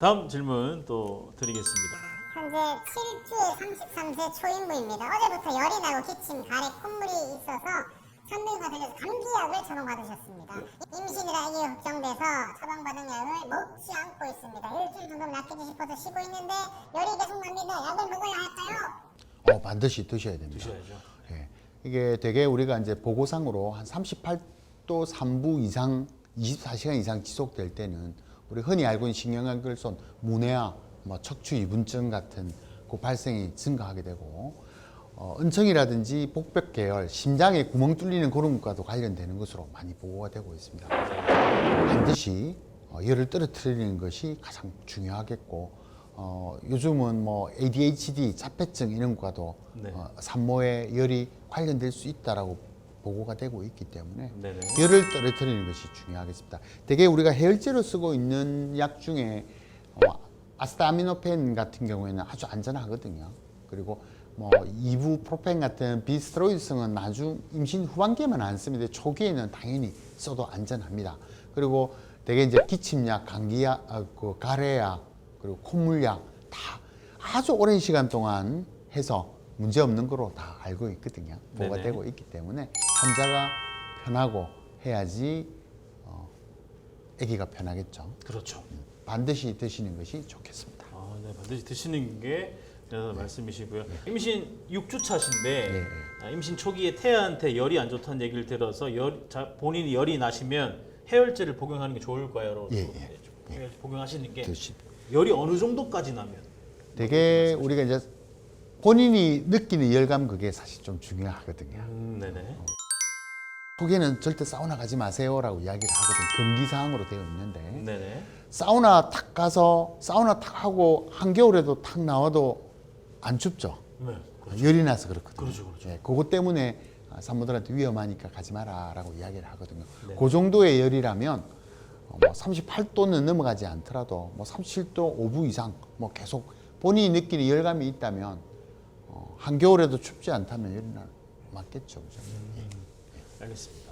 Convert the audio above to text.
다음 질문 또 드리겠습니다. 현재 7주 33세 초인부입니다. 어제부터 열이 나고 기침, 가래, 콧물이 있어서 산등과 들려서 감기약을 처방받으셨습니다. 임신이라 이게 걱정돼서 처방받은 약을 먹지 않고 있습니다. 일주일 정도 낫겠지 싶어서 쉬고 있는데 열이 계속 납니다. 약을 먹어야 할까요? 어, 반드시 드셔야 됩니다. 드셔야죠. 예. 이게 되게 우리가 이제 보고상으로 한 38도 3부 이상 24시간 이상 지속될 때는 우리 흔히 알고 있는 신경혈손, 문해아, 뭐 척추 이분증 같은 그 발생이 증가하게 되고 어, 은청이라든지 복벽 계열, 심장에 구멍 뚫리는 그런 것과도 관련되는 것으로 많이 보고가 되고 있습니다. 반드시 어, 열을 떨어뜨리는 것이 가장 중요하겠고 어, 요즘은 뭐 ADHD, 자폐증 이런 것과도 네. 어, 산모의 열이 관련될 수 있다라고 보고가 되고 있기 때문에 네네. 열을 떨어뜨리는 것이 중요하겠습니다. 대개 우리가 해열제로 쓰고 있는 약 중에 어, 아스타미노펜 같은 경우에는 아주 안전하거든요. 그리고 뭐 이부프로펜 같은 비스테로이드성은 나중 임신 후반기에만 안 씁니다. 초기에는 당연히 써도 안전합니다. 그리고 대개 이제 기침약, 감기약, 아, 그 가래약, 그리고 콧물약 다 아주 오랜 시간 동안 해서 문제 없는 거로 다 알고 있거든요. 보고가 네네. 되고 있기 때문에 환자가 편하고 해야지 어, 아기가 편하겠죠. 그렇죠. 반드시 드시는 것이 좋겠습니다. 아, 네, 반드시 드시는 게 그래서 말씀이시고요. 임신 6주 차신데 네. 아, 임신 초기에 태아한테 열이 안 좋다는 얘기를 들어서 열, 자, 본인이 열이 나시면 해열제를 복용하는 게 좋을까요? 예, 예. 네, 좀 해열제 복용하시는 게 드시. 열이 어느 정도까지 나면 되게 우리가 이제 본인이 느끼는 열감 그게 사실 좀 중요하거든요. 음, 네네. 초기에는 절대 사우나 가지 마세요라고 이야기를 하거든요. 금기 사항으로 되어 있는데 네네. 사우나 탁 가서 사우나 탁 하고 한겨울에도 탁 나와도 안 춥죠. 네. 열이 나서 그렇거든요. 그렇죠, 그렇죠. 예, 그것 때문에 아, 산모들한테 위험하니까 가지 마라라고 이야기를 하거든요. 네. 그 정도의 열이라면 어, 뭐 38도는 넘어가지 않더라도 뭐 37도 5부 이상 뭐 계속 본인이 느끼는 열감이 있다면 어, 한겨울에도 춥지 않다면 나 맞겠죠. 그죠? 알겠습니다.